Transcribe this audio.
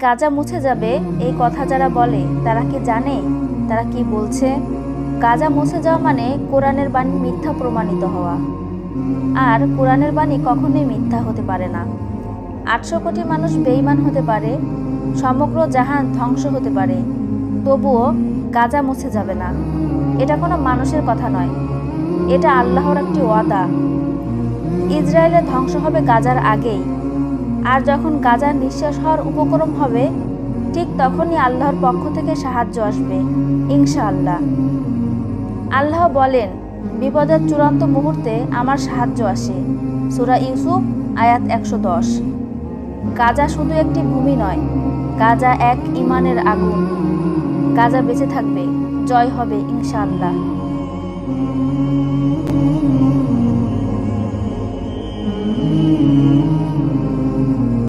গাজা মুছে যাবে, এই কথা যারা বলে, তারা কি জানে? তারা কি বলছে? গাজা মুছে যাওয়া মানে কোরআনের বাণী মিথ্যা প্রমাণিত হওয়া। আর কোরআনের বাণী কখনোই মিথ্যা হতে পারে না। আটশো কোটি মানুষ বেঈমান হতে পারে, সমগ্র জাহান ধ্বংস হতে পারে। তবুও গাজা মুছে যাবে না। এটা কোনো মানুষের কথা নয়। এটা আল্লাহর একটি ওয়াদা। ইসরায়েলের ধ্বংস হবে গাজার আগেই। আর যখন গাজার নিঃশ্বাস হওয়ার উপক্রম হবে, ঠিক তখনই আল্লাহর পক্ষ থেকে সাহায্য আসবে, ইনশাআল্লাহ। আল্লাহ বলেন, বিপদের চূড়ান্ত মুহূর্তে আমার সাহায্য আসে। সুরা ইউসুফ, আয়াত একশো দশ। গাজা শুধু একটি ভূমি নয়, গাজা এক ইমানের আগুন। গাজা বেঁচে থাকবে, জয় হবে, ইনশাআল্লাহ।